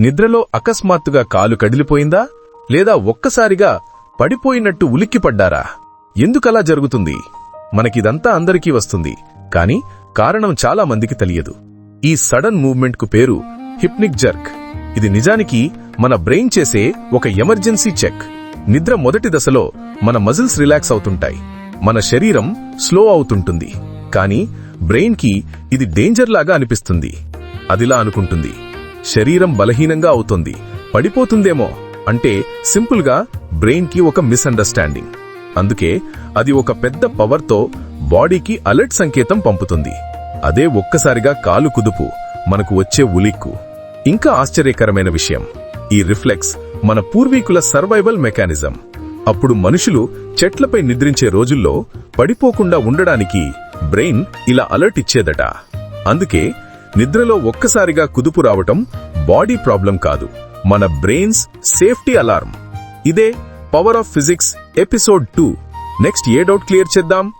నిద్రలో అకస్మాత్తుగా కాలు కదిలిపోయిందా? లేదా ఒక్కసారిగా పడిపోయినట్టు ఉలిక్కిపడ్డారా? ఎందుకలా జరుగుతుంది? మనకిదంతా అందరికీ వస్తుంది. కాని కారణం చాలా మందికి తెలియదు. ఈ సడన్ మూవ్మెంట్కు పేరు హిప్నిక్ జర్క్. ఇది నిజానికి మన బ్రెయిన్ చేసే ఒక ఎమర్జెన్సీ చెక్. నిద్ర మొదటి దశలో మన మజిల్స్ రిలాక్స్ అవుతుంటాయి. మన శరీరం స్లో అవుతుంటుంది. కానీ బ్రెయిన్కి ఇది డేంజర్ లాగా అనిపిస్తుంది. అదిలా అనుకుంటుంది. శరీరం బలహీనంగా అవుతుంది. పడిపోతుందేమో అంటే సింపుల్గా బ్రెయిన్కి ఒక మిస్అండర్స్టాండింగ్. అందుకే అది ఒక పెద్ద పవర్తో బాడీకి అలర్ట్ సంకేతం పంపుతుంది. అదే ఒక్కసారిగా కాలు కుదుపు మనకు వచ్చే ఉలిక్కు. ఇంకా ఆశ్చర్యకరమైన విషయం ఈ రిఫ్లెక్స్ మన పూర్వీకుల సర్వైవల్ మెకానిజం. అప్పుడు మనుషులు చెట్లపై నిద్రించే రోజుల్లో పడిపోకుండా ఉండడానికి బ్రెయిన్ ఇలా అలర్ట్ ఇచ్చేదట. అందుకే నిద్రలో ఒక్కసారిగా కుదుపు రావటం బాడీ ప్రాబ్లం కాదు. మన బ్రెయిన్స్ సేఫ్టీ అలారం. ఇదే power of physics episode two. Next A doubt clear చేద్దాం?